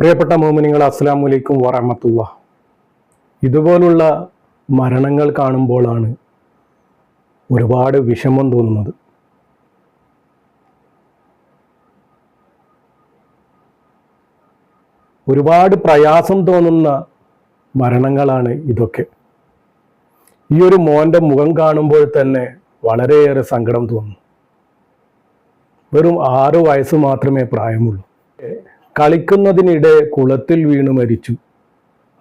പ്രിയപ്പെട്ട മോമിനിങ്ങൾ അസ്സാം വലൈക്കും വറഹമത്തുള്ള. ഇതുപോലുള്ള മരണങ്ങൾ കാണുമ്പോഴാണ് ഒരുപാട് വിഷമം തോന്നുന്നത്. ഒരുപാട് പ്രയാസം തോന്നുന്ന മരണങ്ങളാണ് ഇതൊക്കെ. ഈ ഒരു മോന്റെ മുഖം കാണുമ്പോൾ തന്നെ വളരെയേറെ സങ്കടം തോന്നുന്നു വെറും ആറ് വയസ്സ് മാത്രമേ പ്രായമുള്ളൂ. കളിക്കുന്നതിനിടെ കുളത്തിൽ വീണ് മരിച്ചു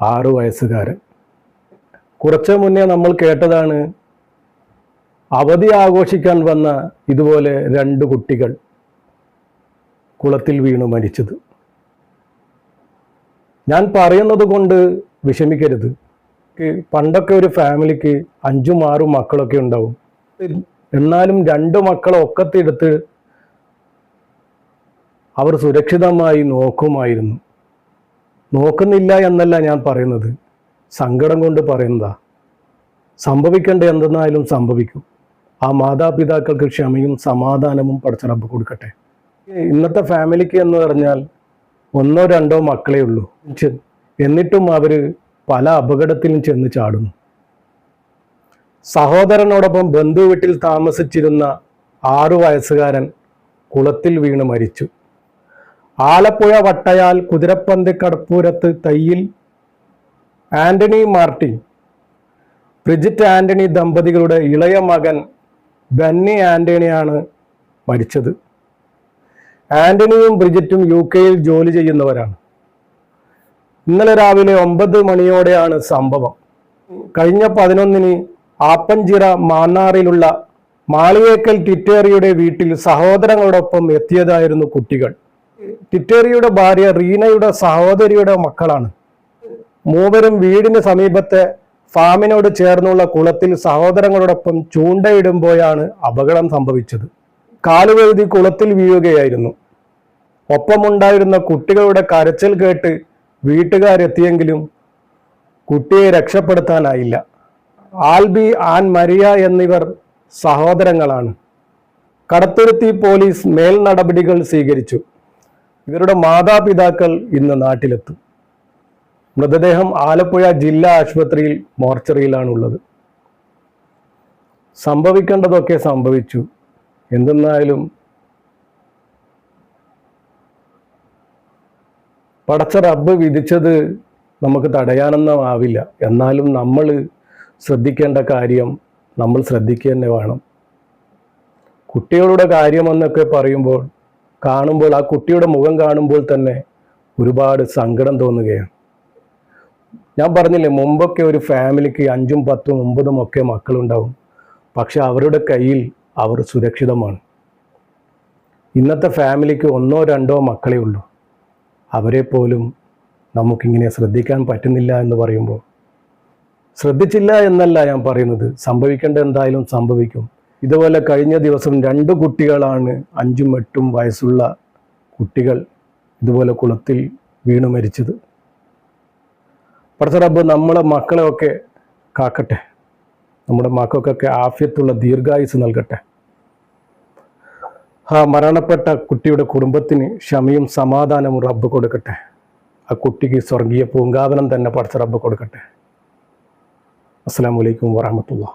ആറു വയസ്സുകാരൻ. കുറച്ച് മുന്നേ നമ്മൾ കേട്ടതാണ് അവധി ആഘോഷിക്കാൻ വന്ന ഇതുപോലെ രണ്ട് കുട്ടികൾ കുളത്തിൽ വീണു മരിച്ചത്. ഞാൻ പറയുന്നത് കൊണ്ട് വിഷമിക്കരുത്. പണ്ടൊക്കെ ഒരു ഫാമിലിക്ക് അഞ്ചും ആറും മക്കളൊക്കെ ഉണ്ടാവും. എന്നാലും രണ്ട് മക്കളെ ഒക്കത്തെടുത്ത് അവർ സുരക്ഷിതമായി നോക്കുമായിരുന്നു. നോക്കുന്നില്ല എന്നല്ല ഞാൻ പറയുന്നത്. സങ്കടം കൊണ്ട് പറയുന്നതാ. സംഭവിക്കേണ്ട എന്തെന്നായാലും സംഭവിക്കും. ആ മാതാപിതാക്കൾക്ക് ക്ഷമയും സമാധാനവും പടച്ചിറപ്പ് കൊടുക്കട്ടെ. ഇന്നത്തെ ഫാമിലിക്ക് എന്ന് പറഞ്ഞാൽ ഒന്നോ രണ്ടോ മക്കളേ ഉള്ളൂ. എന്നിട്ടും അവർ പല അപകടത്തിലും ചെന്ന് ചാടുന്നു. സഹോദരനോടൊപ്പം ബന്ധുവീട്ടിൽ താമസിച്ചിരുന്ന ആറു വയസ്സുകാരൻ കുളത്തിൽ വീണ് മരിച്ചു. Alappuzha Vattayal Kuthirappanthu Kadappurath Thayyil Antony Martin. Bridget Antony ദമ്പതികളുടെ ഇളയ മകൻ ബന്നി ആന്റണിയാണ് മരിച്ചത്. ആന്റണിയും ബ്രിജിറ്റും യു കെയിൽ ജോലി ചെയ്യുന്നവരാണ്. ഇന്നലെ രാവിലെ ഒമ്പത് മണിയോടെയാണ് സംഭവം. കഴിഞ്ഞ പതിനൊന്നിന് ആപ്പഞ്ചിറ മാന്നാറിലുള്ള മാളിയേക്കൽ ടിറ്റേറിയുടെ വീട്ടിൽ സഹോദരങ്ങളോടൊപ്പം എത്തിയതായിരുന്നു കുട്ടികൾ. ടിറ്റേറിയുടെ ഭാര്യ റീനയുടെ സഹോദരിയുടെ മക്കളാണ്. മൂവരും വീടിന് സമീപത്തെ ഫാമിനോട് ചേർന്നുള്ള കുളത്തിൽ സഹോദരങ്ങളോടൊപ്പം ചൂണ്ടയിടുമ്പോഴാണ് അപകടം സംഭവിച്ചത്. കാലുവഴുതി കുളത്തിൽ വീഴുകയായിരുന്നു. ഒപ്പമുണ്ടായിരുന്ന കുട്ടികളുടെ കരച്ചിൽ കേട്ട് വീട്ടുകാരെത്തിയെങ്കിലും കുട്ടിയെ രക്ഷപ്പെടുത്താനായില്ല. ആൽബി ആൻ മരിയ എന്നിവർ സഹോദരങ്ങളാണ്. കടത്തുരുത്തി പോലീസ് മേൽ നടപടികൾ സ്വീകരിച്ചു. ഇവരുടെ മാതാപിതാക്കൾ ഇന്ന് നാട്ടിലെത്തും. മൃതദേഹം ആലപ്പുഴ ജില്ലാ ആശുപത്രിയിൽ മോർച്ചറിയിലാണുള്ളത്. സംഭവിക്കേണ്ടതൊക്കെ സംഭവിച്ചു. എന്തെന്നായാലും പടച്ച റബ്ബ് വിധിച്ചത് നമുക്ക് തടയാനൊന്നും ആവില്ല എന്നാലും നമ്മൾ ശ്രദ്ധിക്കേണ്ട കാര്യം നമ്മൾ ശ്രദ്ധിക്കുക തന്നെ വേണം. കുട്ടികളുടെ കാര്യമെന്നൊക്കെ പറയുമ്പോൾ കാണുമ്പോൾ ആ കുട്ടിയുടെ മുഖം കാണുമ്പോൾ തന്നെ ഒരുപാട് സങ്കടം തോന്നുകയാണ്. ഞാൻ പറഞ്ഞില്ലേ മുമ്പൊക്കെ ഒരു ഫാമിലിക്ക് അഞ്ചും പത്തും ഒമ്പതും ഒക്കെ മക്കളുണ്ടാവും. പക്ഷെ അവരുടെ കയ്യിൽ അവർ സുരക്ഷിതമാണ്. ഇന്നത്തെ ഫാമിലിക്ക് ഒന്നോ രണ്ടോ മക്കളേ ഉള്ളൂ. അവരെ പോലും നമുക്കിങ്ങനെ ശ്രദ്ധിക്കാൻ പറ്റുന്നില്ല എന്ന് പറയുമ്പോൾ. ശ്രദ്ധിച്ചില്ല എന്നല്ല ഞാൻ പറയുന്നത്. സംഭവിക്കേണ്ട എന്തായാലും സംഭവിക്കും. ഇതുപോലെ കഴിഞ്ഞ ദിവസം രണ്ട് കുട്ടികളാണ് അഞ്ചും എട്ടും വയസ്സുള്ള കുട്ടികൾ ഇതുപോലെ കുളത്തിൽ വീണു മരിച്ചത്. പടച്ച റബ്ബ് നമ്മളെ മക്കളെയൊക്കെ കാക്കട്ടെ. നമ്മുടെ മക്കൾക്കൊക്കെ ആഫ്യത്തുള്ള ദീർഘായുസ് നൽകട്ടെ. ആ മരണപ്പെട്ട കുട്ടിയുടെ കുടുംബത്തിന് ക്ഷമയും സമാധാനവും റബ്ബ് കൊടുക്കട്ടെ. ആ കുട്ടിക്ക് സ്വർഗീയ പൂങ്കാവനം തന്നെ പഠിച്ച റബ്ബ് കൊടുക്കട്ടെ. അസ്സാം വലൈക്കും വാഹമത്തുള്ള